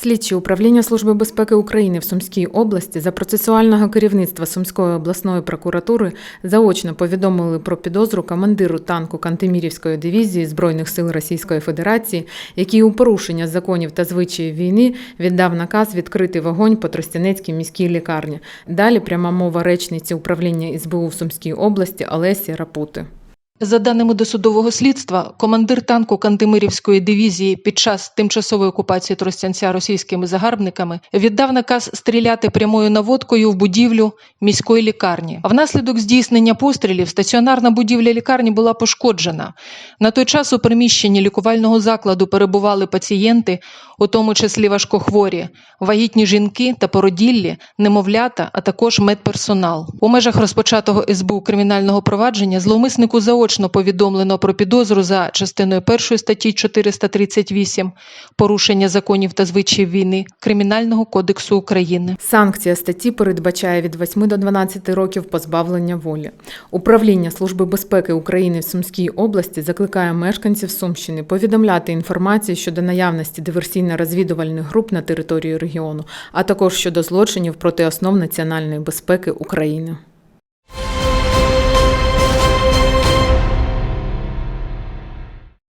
Слідчі управління Служби безпеки України в Сумській області за процесуального керівництва Сумської обласної прокуратури заочно повідомили про підозру командиру танку Кантемірівської дивізії Збройних сил Російської Федерації, який у порушення законів та звичаїв війни віддав наказ відкрити вогонь по Тростянецькій міській лікарні. Далі пряма мова речниці управління СБУ в Сумській області Олесі Рапути. За даними досудового слідства, командир танку Кантемирівської дивізії під час тимчасової окупації Тростянця російськими загарбниками віддав наказ стріляти прямою наводкою в будівлю міської лікарні. А внаслідок здійснення пострілів стаціонарна будівля лікарні була пошкоджена. На той час у приміщенні лікувального закладу перебували пацієнти, у тому числі важкохворі, вагітні жінки та породіллі, немовлята, а також медперсонал. У межах розпочатого СБУ кримінального провадження зловмиснику заочно повідомлено про підозру за частиною 1 статті 438 порушення законів та звичаїв війни Кримінального кодексу України. Санкція статті передбачає від 8 до 12 років позбавлення волі. Управління Служби безпеки України в Сумській області закликає мешканців Сумщини повідомляти інформацію щодо наявності диверсійно-розвідувальних груп на території регіону, а також щодо злочинів проти основ національної безпеки України.